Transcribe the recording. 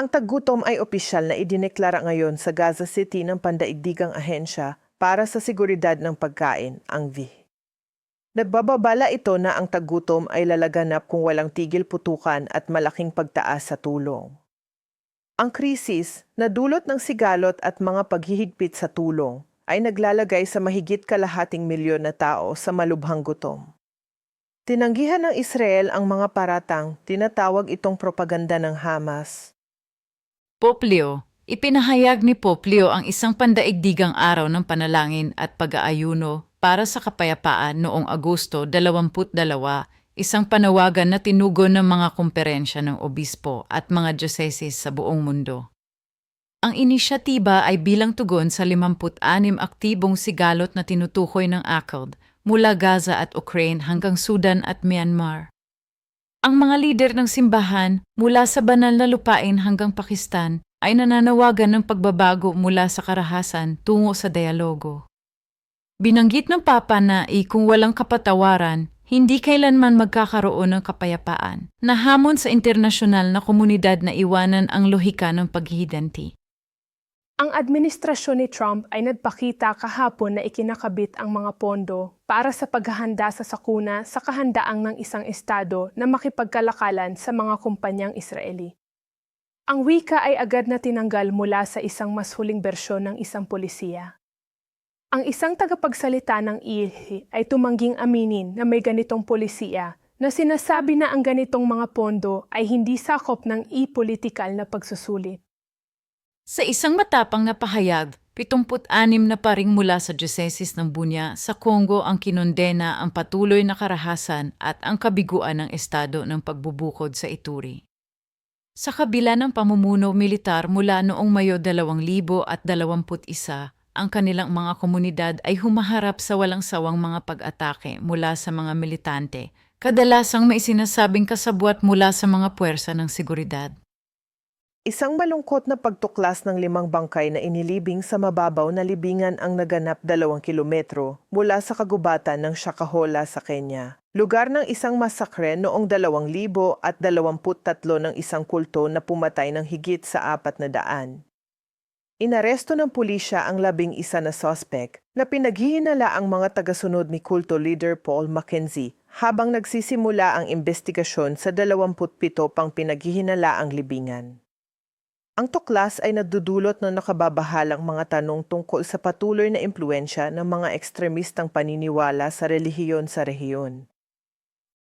Ang taggutom ay opisyal na idineklara ngayon sa Gaza City ng Pandaigdigang Ahensya para sa Seguridad ng Pagkain, ang V. Nagbababala ito na ang taggutom ay lalaganap kung walang tigil putukan at malaking pagtaas sa tulong. Ang krisis, na dulot ng sigalot at mga paghihigpit sa tulong, ay naglalagay sa mahigit kalahating milyon na tao sa malubhang gutom. Tinanggihan ng Israel ang mga paratang, tinatawag itong propaganda ng Hamas. Poplio, ipinahayag ni Poplio ang isang pandaigdigang araw ng panalangin at pag-aayuno para sa kapayapaan noong Agosto 22, isang panawagan na tinugon ng mga komperensya ng obispo at mga dioceses sa buong mundo. Ang inisyatiba ay bilang tugon sa 56 aktibong sigalot na tinutukoy ng ACLED mula Gaza at Ukraine hanggang Sudan at Myanmar. Ang mga lider ng simbahan mula sa banal na lupain hanggang Pakistan ay nananawagan ng pagbabago mula sa karahasan tungo sa dialogo. Binanggit ng Papa na i kung walang kapatawaran, hindi kailanman magkakaroon ng kapayapaan, na hamon sa internasyonal na komunidad na iwanan ang lohika ng paghihidanti. Ang administrasyon ni Trump ay nagpakita kahapon na ikinakabit ang mga pondo para sa paghahanda sa sakuna sa kahandaang ng isang estado na makipagkalakalan sa mga kumpanyang Israeli. Ang wika ay agad na tinanggal mula sa isang mas huling bersyon ng isang polisiya. Ang isang tagapagsalita ng ILHI ay tumangging aminin na may ganitong polisiya na sinasabi na ang ganitong mga pondo ay hindi sakop ng i-politikal na pagsusulit. Sa isang matapang na pahayag, 76 na paring mula sa dioceses ng Bunya sa Congo ang kinondena ang patuloy na karahasan at ang kabiguan ng estado ng pagbubukod sa Ituri. Sa kabila ng pamumuno militar mula noong Mayo 2021, ang kanilang mga komunidad ay humaharap sa walang sawang mga pag-atake mula sa mga militante, kadalasang may sinasabing kasabwat mula sa mga puwersa ng seguridad. Isang malungkot na pagtuklas ng limang bangkay na inilibing sa mababaw na libingan ang naganap dalawang kilometro mula sa kagubatan ng Shakahola sa Kenya. Lugar ng isang masakre noong 2023 ng isang kulto na pumatay ng higit sa apat na daan. Inaresto ng pulisya ang labing isa na sospek na pinaghihinala ang mga tagasunod ni kulto leader Paul Mackenzie habang nagsisimula ang investigasyon sa 27 pang pinaghihinala ang libingan. Ang tuklas ay nagdudulot ng nakababahalang mga tanong tungkol sa patuloy na impluensya ng mga ekstremistang paniniwala sa relihiyon sa rehiyon.